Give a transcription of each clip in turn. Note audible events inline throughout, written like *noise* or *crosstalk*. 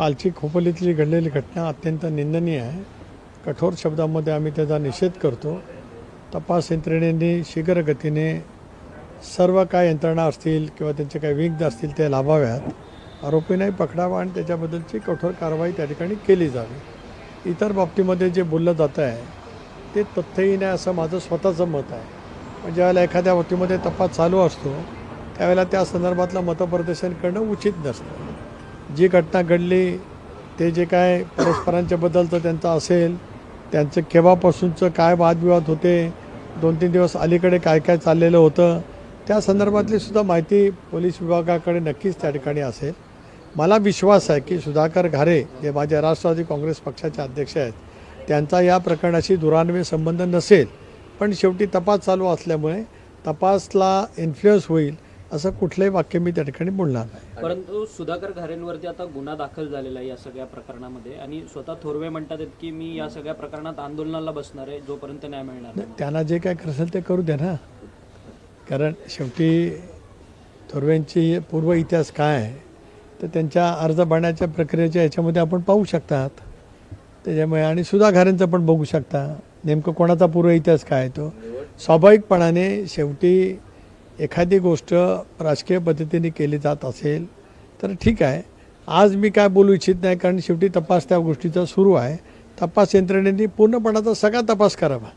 कालची खोपोलीतली घडलेली घटना अत्यंत निंदनीय आहे. कठोर शब्दामध्ये आम्ही त्याचा निषेध करतो. तपास यंत्रणेने शीघ्र गतीने सर्व काय यंत्रणा असतील किंवा त्यांचे काही विघ्न असतील ते लाभाव्यात. आरोपींनाही पकडावा आणि त्याच्याबद्दलची कठोर कारवाई त्या ठिकाणी केली जावी. इतर बाबतीमध्ये जे बोललं जातं आहे ते तथ्यहीन आहे असं माझं स्वतःचं मत आहे. पण ज्यावेळेला एखाद्या बाबतीमध्ये तपास चालू असतो त्यावेळेला त्या संदर्भातलं मतप्रदर्शन करणं उचित नसतं. जी घटना घडली ते जे काय परस्परांच्या बद्दलचं त्यांचं असेल त्यांचं केव्हापासूनचं काय वादविवाद होते दोन तीन दिवस अलीकडे काय काय चाललेलं होतं त्या संदर्भातली सुद्धा माहिती पोलीस विभागाकडे नक्कीच त्या ठिकाणी असेल. मला विश्वास आहे की सुधाकर घारे जे माझे राष्ट्रवादी काँग्रेस पक्षाचे अध्यक्ष आहेत. त्यांचा या प्रकरणाशी दुरान्वय संबंध नसेल पण शेवटी तपास चालू असल्यामुळे तपासला इन्फ्लुअन्स होईल असं कुठलंही वाक्य मी त्या ठिकाणी बोलणार नाही. परंतु सुधाकर घारेंवरती आता गुन्हा दाखल झालेला आहे या सगळ्या प्रकरणामध्ये आणि स्वतः थोरवे म्हणतात की मी या सगळ्या प्रकरणात आंदोलनाला बसणार आहे जोपर्यंत न्याय मिळणार. त्यांना जे काय असेल ते करू द्या ना. कारण शेवटी थोरव्यांची पूर्व इतिहास काय आहे तर त्यांच्या अर्ज भरण्याच्या प्रक्रियेच्या याच्यामध्ये आपण पाहू शकतात. त्याच्यामुळे आणि सुधा घारेंचं पण बघू शकता. नेमकं कोणाचा पूर्व इतिहास काय आहे तो? स्वाभाविकपणाने शेवटी एखादी गोष्ट राजकीय पद्धतीने केली जात असेल तर ठीक आहे. आज मी काय बोलू इच्छित नाही कारण शेवटी तपास त्या गोष्टीचा सुरू आहे. तपास यंत्रणेने पूर्णपणाचा सगळा तपास करावा.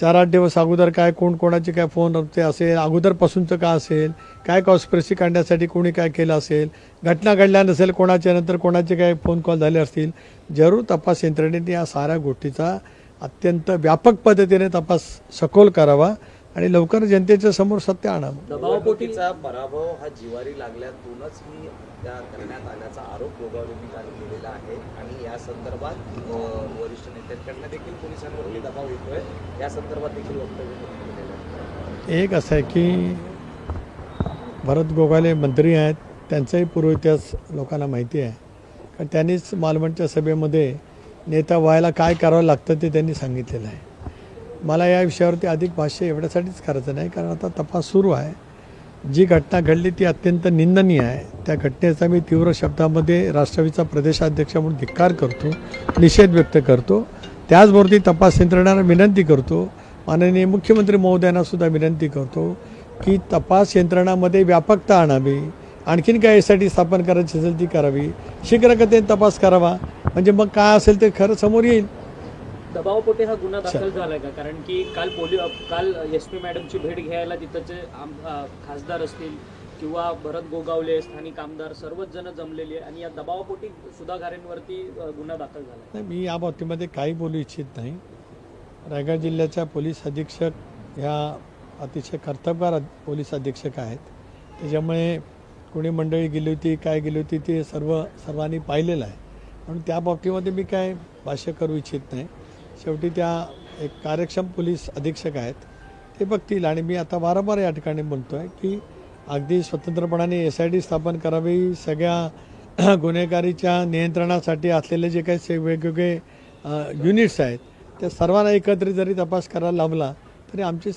चार आठ दिवस अगोदर काय कोण कोणाचे काय फोन ते असेल अगोदरपासूनचं काय असेल काय कॉन्स्पिरसी काढण्यासाठी कोणी काय केलं असेल घटना घडल्या नसेल कोणाच्या नंतर कोणाचे काय फोन कॉल झाले असतील जरूर तपास यंत्रणेने या साऱ्या गोष्टीचा अत्यंत व्यापक पद्धतीने तपास सखोल करावा. आणि लवकर जनतेच्या समोर सत्य आणावं. दबावापोटी निवडणुकीचा पराभव हा जिवारी लागल्यातूनच ही त्या करण्यात आल्याचा आरोप गोगावलेंनी काल केलेला आहे. आणि या संदर्भात वरिष्ठ नेत्यांकडनं देखील पोलिसांवरती दबाव येतोय. या संदर्भात देखील वक्तव्य एक असं आहे की भरत गोगाले मंत्री आहेत. त्यांचाही पूर्व इतिहास लोकांना माहिती आहे. कारण त्यांनीच मालवणच्या सभेमध्ये नेता व्हायला काय करावं लागतं ते त्यांनी सांगितलेलं आहे. मला या विषयावरती अधिक भाष्य एवढ्यासाठीच करायचं नाही कारण आता तपास सुरू आहे. जी घटना घडली ती अत्यंत निंदनीय आहे. त्या घटनेचा मी तीव्र शब्दामध्ये राष्ट्रवादीचा प्रदेशाध्यक्ष म्हणून धिक्कार करतो निषेध व्यक्त करतो. त्याचबरोबर ती तपास यंत्रणांना विनंती करतो. माननीय मुख्यमंत्री महोदयांनासुद्धा विनंती करतो की तपास यंत्रणामध्ये व्यापकता आणावी आणखीन काय यासाठी स्थापन करायची असेल ती करावी. शीघ्रगतीने तपास करावा. म्हणजे मग काय असेल ते खरं समोर येईल. दबावापोटी हा गुन्हा दाखल झालाय का? कारण की काल पोलीस काल एस पी मॅडमची भेट घ्यायला तिथंचे खासदार असतील किंवा भरत गोगावले स्थानिक आमदार सर्वच जण जमलेली आणि या दबावापोटी सुधा घारेंवरती अ, गुन्हा दाखल झाला नाही मी या बाबतीमध्ये काही बोलू इच्छित नाही. रायगड जिल्ह्याच्या पोलीस अधीक्षक ह्या अतिशय कर्तबगार पोलीस अधीक्षक आहेत. त्याच्यामुळे कोणी मंडळी गेली होती काय गेली होती ते सर्व सर्वांनी पाहिलेलं आहे. म्हणून त्या बाबतीमध्ये मी काय भाष्य करू इच्छित नाही. शेवटी त्या एक कार्यक्षम पोलीस अधीक्षक आहेत ते बघतील. आणि मी आता वारंवार या ठिकाणी म्हणतो आहे की अगदी स्वतंत्रपणाने एस आय डी स्थापन करावी सगळ्या *clears throat* गुन्हेगारीच्या नियंत्रणासाठी असलेले जे काही वेगवेगळे युनिट्स आहेत त्या सर्वांना एकत्रित जरी तपास करायला लावला तरी आमची